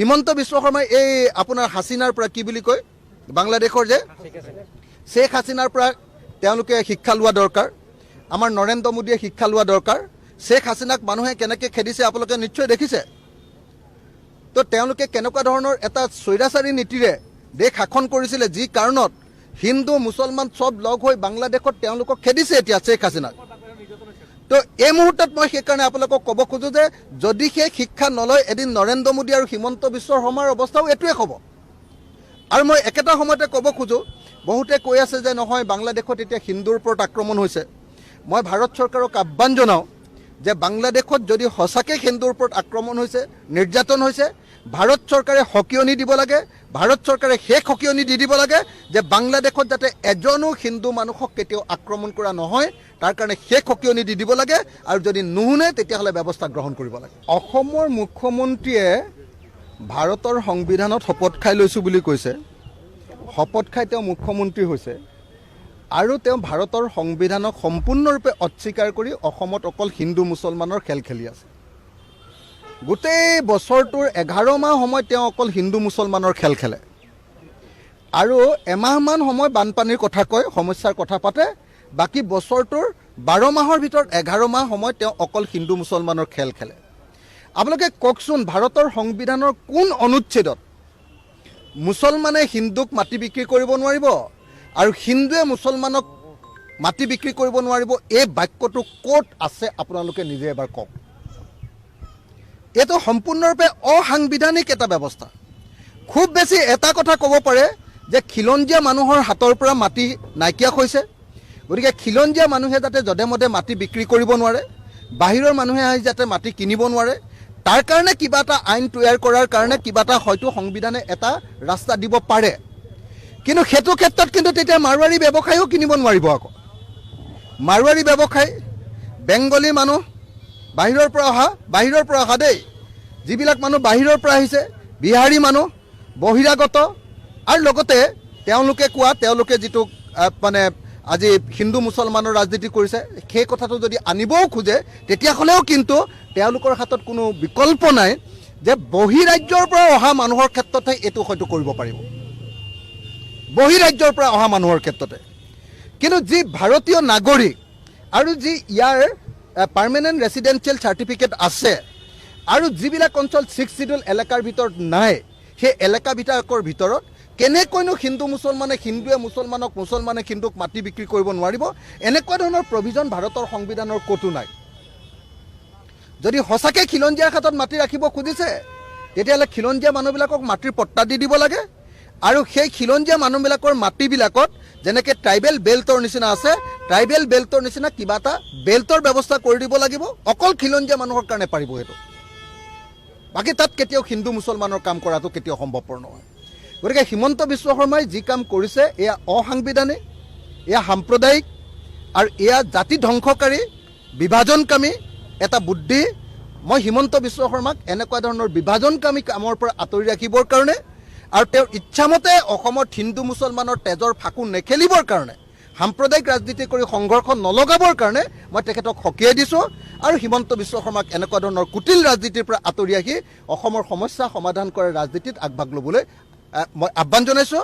হিমন্ত বিশ্ব শৰ্মাই এই আপোনাৰ হাছিনাৰ পৰা কি বুলি কয়? বাংলাদেশৰ যে? শ্বেখ হাছিনাৰ পৰা তেওঁলোকে শিক্ষা লোৱা দৰকাৰ। আমাৰ নৰেন্দ্ৰ মোদীয়ে শিক্ষা লোৱা দৰকাৰ। শ্বেখ হাছিনাক মানুহে কেনেকৈ খেদিছে আপোনালোকে নিশ্চয় দেখিছে। তো তেওঁলোকে কেনেকুৱা ধৰণৰ এটা স্বৈৰাচাৰী নীতিৰে দেশ শাসন কৰিছিলে যি কাৰণত হিন্দু মুছলমান চব লগ হৈ বাংলাদেশত তেওঁলোকক খেদিছে এতিয়া শ্বেখ হাছিনাক। তো এই মুহূৰ্তত মই সেইকাৰণে আপোনালোকক ক'ব খোজোঁ যে যদি সেই শিক্ষা নলয় এদিন নৰেন্দ্ৰ মোদী আৰু হিমন্ত বিশ্ব শৰ্মাৰ অৱস্থাও এইটোৱে হ'ব আৰু মই একেটা সময়তে ক'ব খোজোঁ, বহুতে কৈ আছে যে নহয়, বাংলাদেশত এতিয়া হিন্দুৰ ওপৰত আক্ৰমণ হৈছে। মই ভাৰত চৰকাৰক আহ্বান জনাওঁ যে বাংলাদেশত যদি সঁচাকৈ হিন্দুৰ ওপৰত আক্ৰমণ হৈছে নিৰ্যাতন হৈছে ভাৰত চৰকাৰে সকিয়নি দিব লাগে ভাৰত চৰকাৰে শেষ সকিয়নি দি দিব লাগে যে বাংলাদেশত যাতে এজনো হিন্দু মানুহক কেতিয়াও আক্ৰমণ কৰা নহয় তাৰ কাৰণে শেষ সকিয়নি দি দিব লাগে আৰু যদি নুশুনে তেতিয়াহ'লে ব্যৱস্থা গ্ৰহণ কৰিব লাগে। অসমৰ মুখ্যমন্ত্ৰীয়ে ভাৰতৰ সংবিধানত শপত খাই লৈছোঁ বুলি কৈছে। শপত খাই তেওঁ মুখ্যমন্ত্ৰী হৈছে। আৰু তেওঁ ভাৰতৰ সংবিধানক সম্পূৰ্ণৰূপে অস্বীকাৰ কৰি অসমত অকল হিন্দু মুছলমানৰ খেল খেলি আছে। গোটেই বছৰটোৰ এঘাৰ মাহ সময় তেওঁ অকল হিন্দু মুছলমানৰ খেল খেলে। আৰু এমাহমান সময় বানপানীৰ কথা কয় সমস্যাৰ কথা পাতে। বাকী বছৰটোৰ বাৰ মাহৰ ভিতৰত এঘাৰ মাহ সময় তেওঁ অকল হিন্দু মুছলমানৰ খেল খেলে। আপোনালোকে কওকচোন ভাৰতৰ সংবিধানৰ কোন অনুচ্ছেদত মুছলমানে হিন্দুক মাটি বিক্ৰী কৰিব নোৱাৰিব? আৰু হিন্দুৱে মুছলমানক মাটি বিক্ৰী কৰিব নোৱাৰিব, এই বাক্যটো ক'ত আছে আপোনালোকে নিজে এবাৰ কওক। এইটো সম্পূৰ্ণৰূপে অসাংবিধানিক এটা ব্যৱস্থা। খুব বেছি এটা কথা ক'ব পাৰে যে খিলঞ্জীয়া মানুহৰ হাতৰ পৰা মাটি নাইকিয়া হৈছে, গতিকে খিলঞ্জীয়া মানুহে যাতে যধে মধে মাটি বিক্ৰী কৰিব নোৱাৰে, বাহিৰৰ মানুহে আহি যাতে মাটি কিনিব নোৱাৰে, তাৰ কাৰণে কিবা এটা আইন তৈয়াৰ কৰাৰ কাৰণে কিবা এটা হয়তো সংবিধানে এটা ৰাস্তা দিব পাৰে। কিন্তু সেইটো ক্ষেত্ৰত কিন্তু তেতিয়া মাৰোৱাৰী ব্যৱসায়ো কিনিব নোৱাৰিব আকৌ। মাৰোৱাৰী ব্যৱসায় বেংগলী মানুহ বাহিৰৰ পৰা অহা বাহিৰৰ পৰা অহা দেই। যিবিলাক মানুহ বাহিৰৰ পৰা আহিছে বিহাৰী মানুহ বহিৰাগত আৰু লগতে তেওঁলোকে কোৱা তেওঁলোকে যিটো মানে আজি হিন্দু মুছলমানৰ ৰাজনীতি কৰিছে সেই কথাটো যদি আনিবও খোজে তেতিয়াহ'লেও কিন্তু তেওঁলোকৰ হাতত কোনো বিকল্প নাই যে বহিৰাজ্যৰ পৰা অহা মানুহৰ ক্ষেত্ৰতহে এইটো হয়তো কৰিব পাৰিব। বহিৰাজ্যৰ পৰা অহা মানুহৰ ক্ষেত্ৰতে। কিন্তু যি ভাৰতীয় নাগৰিক আৰু যি ইয়াৰ পাৰ্মানেণ্ট ৰেচিডেঞ্চিয়েল চাৰ্টিফিকেট আছে আৰু যিবিলাক অঞ্চল ছিক্স চিডিউল এলেকাৰ ভিতৰত নাই সেই এলেকাবিলাকৰ ভিতৰত কেনেকৈনো হিন্দু মুছলমানে হিন্দুৱে মুছলমানক মুছলমানে হিন্দুক মাটি বিক্ৰী কৰিব নোৱাৰিব এনেকুৱা ধৰণৰ প্ৰভিজন ভাৰতৰ সংবিধানৰ ক'তো নাই। যদি সঁচাকৈ খিলঞ্জীয়াৰ হাতত মাটি ৰাখিব খুজিছে তেতিয়াহ'লে খিলঞ্জীয়া মানুহবিলাকক মাটিৰ পট্টা দি দিব লাগে। আৰু সেই খিলঞ্জীয়া মানুহবিলাকৰ মাটিবিলাকত যেনেকৈ ট্ৰাইবেল বেল্টৰ নিচিনা আছে ট্ৰাইবেল বেল্টৰ নিচিনা কিবা এটা বেল্টৰ ব্যৱস্থা কৰি দিব লাগিব। অকল খিলঞ্জীয়া মানুহৰ কাৰণে পাৰিব সেইটো। বাকী তাত কেতিয়াও হিন্দু মুছলমানৰ কাম কৰাটো কেতিয়াও সম্ভৱপৰ নহয়। গতিকে হিমন্ত বিশ্ব শৰ্মাই যি কাম কৰিছে এয়া অসাংবিধানিক এয়া সাম্প্ৰদায়িক আৰু এয়া জাতি ধ্বংসকাৰী বিভাজনকামী এটা বুদ্ধি। মই হিমন্ত বিশ্ব শৰ্মাক এনেকুৱা ধৰণৰ বিভাজনকামী কামৰ পৰা আঁতৰি ৰাখিবৰ কাৰণে আৰু তেওঁৰ ইচ্ছামতে অসমত হিন্দু মুছলমানৰ তেজৰ ফাকু নেখেলিবৰ কাৰণে সাম্প্ৰদায়িক ৰাজনীতি কৰি সংঘৰ্ষ নলগাবৰ কাৰণে মই তেখেতক সকীয়াই দিছোঁ আৰু হিমন্ত বিশ্ব শৰ্মাক এনেকুৱা ধৰণৰ কুটিল ৰাজনীতিৰ পৰা আঁতৰি আহি অসমৰ সমস্যা সমাধান কৰাৰ ৰাজনীতিত আগভাগ ল'বলৈ মই আহ্বান জনাইছোঁ।